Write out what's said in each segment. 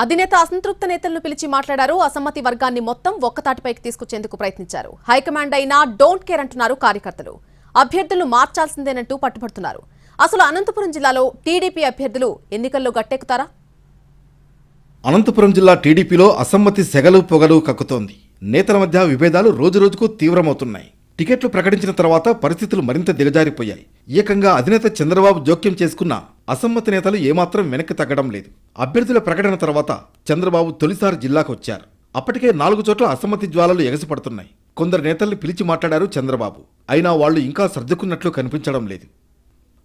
అధినేత అసంతృప్త నేతలను పిలిచి మాట్లాడారు. అసమ్మతి వర్గాన్ని మొత్తం ఒక్కతాటిపైకి తీసుకొచ్చేందుకు ప్రయత్నించారు. హైకమాండ్ అయినా డోంట్ కేర్ అంటున్నారు కార్యకర్తలు. అభ్యర్థులు మార్చాల్సిందేనంటూ పట్టుబడుతున్నారు. అసలు అనంతపురం జిల్లాలో టీడీపీ అభ్యర్థులు ఎన్నికల్లో గట్టెక్కుతారా? అనంతపురం జిల్లా టీడీపీలో అసమ్మతి సెగలు పొగలు కక్కుతోంది. నేతల మధ్య విభేదాలు రోజురోజుకు తీవ్రమవుతున్నాయి. టికెట్లు ప్రకటించిన తర్వాత పరిస్థితులు మరింత దిగజారిపోయాయి. ఏకంగా అధినేత చంద్రబాబు జోక్యం చేసుకున్న అసమ్మతి నేతలు ఏమాత్రం వెనక్కి తగ్గడం లేదు. అభ్యర్థుల ప్రకటన తర్వాత చంద్రబాబు తొలిసారి జిల్లాకు వచ్చారు. అప్పటికే నాలుగు చోట్ల అసమ్మతి జ్వాలలు ఎగసిపడుతున్నాయి. కొందరు నేతల్ని పిలిచి మాట్లాడారు చంద్రబాబు. అయినా వాళ్ళు ఇంకా సర్దుకున్నట్లు కనిపించడం లేదు.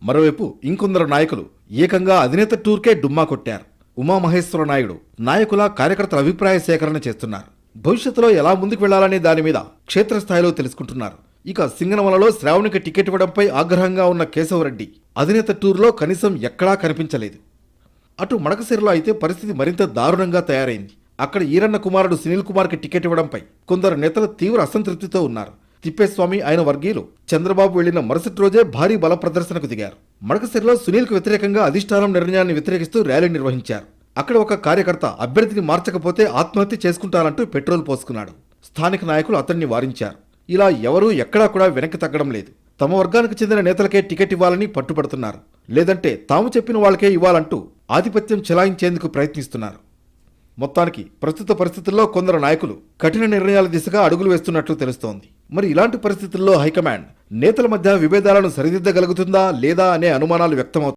మరోవైపు ఇంకొందరు నాయకులు ఏకంగా అధినేత టూర్కే డుమ్మా కొట్టారు. ఉమామహేశ్వర నాయుడు నాయకుల కార్యకర్తల అభిప్రాయ సేకరణ చేస్తున్నారు. భవిష్యత్తులో ఎలా ముందుకు వెళ్ళాలనే దాని మీద క్షేత్రస్థాయిలో తెలుసుకుంటున్నారు. ఇక సింగనమలలో శ్రావణికి టికెట్ ఇవ్వడంపై ఆగ్రహంగా ఉన్న కేశవరెడ్డి అధినేత టూర్లో కనీసం ఎక్కడా కనిపించలేదు. అటు మడకసిరలో అయితే పరిస్థితి మరింత దారుణంగా తయారైంది. అక్కడ ఈరన్న కుమారుడు సునీల్ కుమార్కి టికెట్ ఇవ్వడంపై కొందరు నేతలు తీవ్ర అసంతృప్తితో ఉన్నారు. తిప్పేస్వామి ఆయన వర్గీయులు చంద్రబాబు వెళ్ళిన మరుసటి రోజే భారీ బల ప్రదర్శనకు దిగారు. మడకసిరిలో సునీల్కు వ్యతిరేకంగా అధిష్టానం నిర్ణయాన్ని వ్యతిరేకిస్తూ ర్యాలీ నిర్వహించారు. అక్కడ ఒక కార్యకర్త అభ్యర్థిని మార్చకపోతే ఆత్మహత్య చేసుకుంటానంటూ పెట్రోల్ పోసుకున్నాడు. స్థానిక నాయకులు అతన్ని వారించారు. ఇలా ఎవరూ ఎక్కడా కూడా వెనక్కి తగ్గడం లేదు. తమ వర్గానికి చెందిన నేతలకే టికెట్ ఇవ్వాలని పట్టుబడుతున్నారు. లేదంటే తాము చెప్పిన వాళ్ళకే ఇవ్వాలంటూ ఆధిపత్యం చెలాయించేందుకు ప్రయత్నిస్తున్నారు. మొత్తానికి ప్రస్తుత పరిస్థితుల్లో కొందరు నాయకులు కఠిన నిర్ణయాల దిశగా అడుగులు వేస్తున్నట్లు తెలుస్తోంది. మరి ఇలాంటి పరిస్థితుల్లో హైకమాండ్ నేతల మధ్య విభేదాలను సరిదిద్దగలుగుతుందా లేదా అనే అనుమానాలు వ్యక్తమవుతాయి